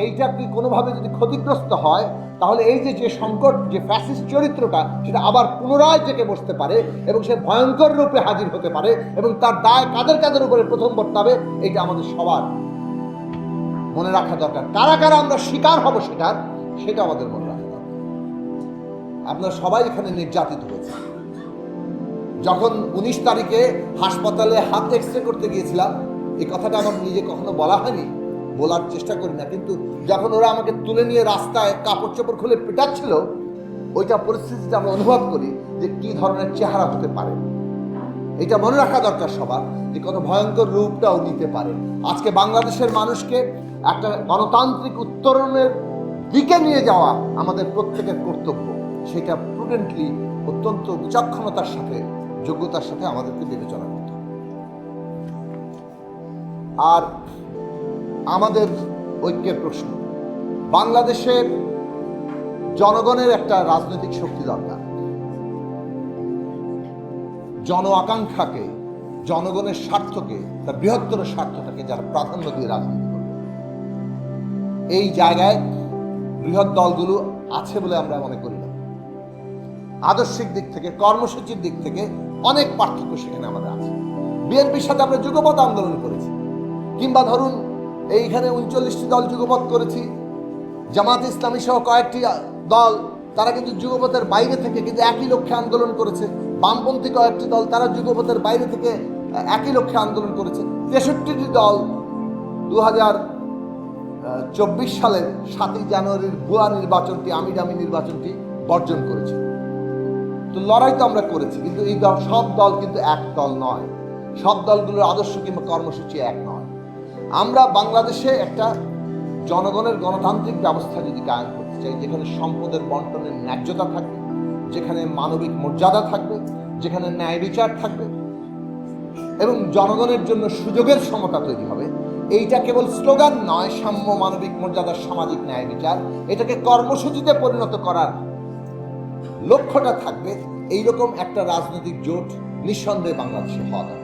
সেইটা কি কোনোভাবে যদি ক্ষতিগ্রস্ত হয়, তাহলে এই যে যে সংকট, যে ফ্যাসিস্ট চরিত্রটা, সেটা আবার পুনরায় জেগে বসতে পারে এবং সে ভয়ঙ্কর রূপে হাজির হতে পারে এবং তার দায় কাদের কাদের উপরে প্রথম বর্তাবে এটা আমাদের সবার মনে রাখা দরকার। কারা কারা আমরা শিকার হব সেটার, সেটা আমাদের মনে রাখা দরকার। আপনারা সবাই এখানে নির্যাতিত হয়েছে যখন উনিশ তারিখে হাসপাতালে হাত এক্স রে করতে গিয়েছিলাম, এই কথাটা আমার নিজে কখনো বলা হয়নি। বলার চেষ্টা করি না, কিন্তু যখন ওরা আমাকে তুলে নিয়ে রাস্তায় কাপড় চোপড় খুলে পেটাচ্ছিল, ওইটা পরিস্থিতিতে আমরা অনুভব করি যে কি ধরনের চেহারা হতে পারে। এটা মনে রাখা দরকার সবার যে কত ভয়ঙ্কর রূপটাও নিতে পারে। আজকে বাংলাদেশের মানুষকে একটা গণতান্ত্রিক উত্তরণের দিকে নিয়ে যাওয়া আমাদের প্রত্যেকের কর্তব্য। সেটা প্রুডেন্টলি অত্যন্ত বিচক্ষণতার সাথে, যোগ্যতার সাথে আমাদেরকে বিবেচনা করতে আর আমাদের ঐক্যের প্রশ্ন। বাংলাদেশের জনগণের একটা রাজনৈতিক শক্তি দরকার। জন আকাঙ্ক্ষাকে, জনগণের স্বার্থকে, তার বৃহত্তর স্বার্থটাকে যারা প্রাধান্য দিয়ে রাজনীতি করবে। এই জায়গায় বৃহৎ দলগুলো আছে বলে আমরা মনে করি না। আদর্শিক দিক থেকে, কর্মসূচির দিক থেকে অনেক পার্থক্য সেখানে আমাদের আছে। বিএনপির সাথে আমরা যুগপথ আন্দোলন করেছি। কিংবা ধরুন এইখানে উনচল্লিশটি দল যুগপথ করেছি। জামাত ইসলামী সহ কয়েকটি দল, তারা কিন্তু যুগপথের বাইরে থেকে কিন্তু একই লক্ষ্যে আন্দোলন করেছে। বামপন্থী কয়েকটি দল, তারা যুগপথের বাইরে থেকে একই লক্ষ্যে আন্দোলন করেছে। তেষট্টিটি দল দু হাজার চব্বিশ সালের সাতই জানুয়ারির ভুয়া নির্বাচনটি আমি দামি নির্বাচনটি বর্জন করেছে। তো লড়াই তো আমরা করেছি, কিন্তু এই সব দল কিন্তু এক দল নয়। সব দলগুলোর আদর্শ কিংবা কর্মসূচি এক নয়। আমরা বাংলাদেশে একটা জনগণের গণতান্ত্রিক ব্যবস্থা যদি কায়েম করতে চাই, যেখানে সম্পদের বন্টনের ন্যায্যতা থাকবে, যেখানে মানবিক মর্যাদা থাকবে, যেখানে ন্যায় বিচার থাকবে, এবং জনগণের জন্য সুযোগের সমতা তৈরি হবে, এইটা কেবল স্লোগান নয়, সাম্য, মানবিক মর্যাদার সামাজিক ন্যায় বিচার। এটাকে কর্মসূচিতে পরিণত করার লক্ষ্যটা থাকবে। এইরকম একটা রাজনৈতিক জোট নিঃসন্দেহে বাংলাদেশে হওয়া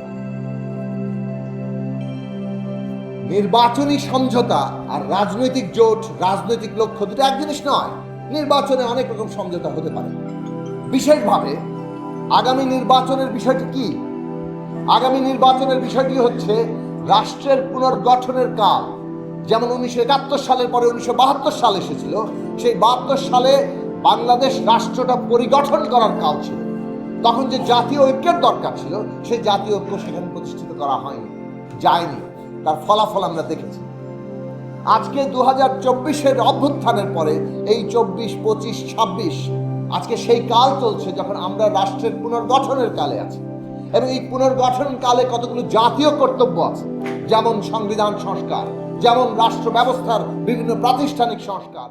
নির্বাচনী সমঝোতা আর রাজনৈতিক জোট, রাজনৈতিক লক্ষ্য দুটো এক জিনিস নয়, নির্বাচনে অনেক রকম সমঝোতা হতে পারে। বিশেষভাবে আগামী নির্বাচনের বিষয়টি কি? আগামী নির্বাচনের বিষয়টি হচ্ছে রাষ্ট্রের পুনর্গঠনের কাল। যেমন উনিশশো একাত্তর সালের পরে উনিশশো বাহাত্তর সাল এসেছিল, সেই বাহাত্তর সালে বাংলাদেশ রাষ্ট্রটা পরিগঠন করার কাল ছিল। তখন যে জাতীয় ঐক্যের দরকার ছিল, সেই জাতীয় ঐক্য সেখানে প্রতিষ্ঠিত করা হয়নি, যায়নি। তার ফলাফল আমরা দেখেছি। আজকে দু হাজার চব্বিশের অভ্যুত্থানের পরে এই চব্বিশ, পঁচিশ, ছাব্বিশ, আজকে সেই কাল চলছে যখন আমরা রাষ্ট্রের পুনর্গঠনের কালে আছি। এবং এই পুনর্গঠন কালে কতগুলো জাতীয় কর্তব্য আছে? যেমন সংবিধান সংস্কার, যেমন রাষ্ট্র ব্যবস্থার বিভিন্ন প্রাতিষ্ঠানিক সংস্কার।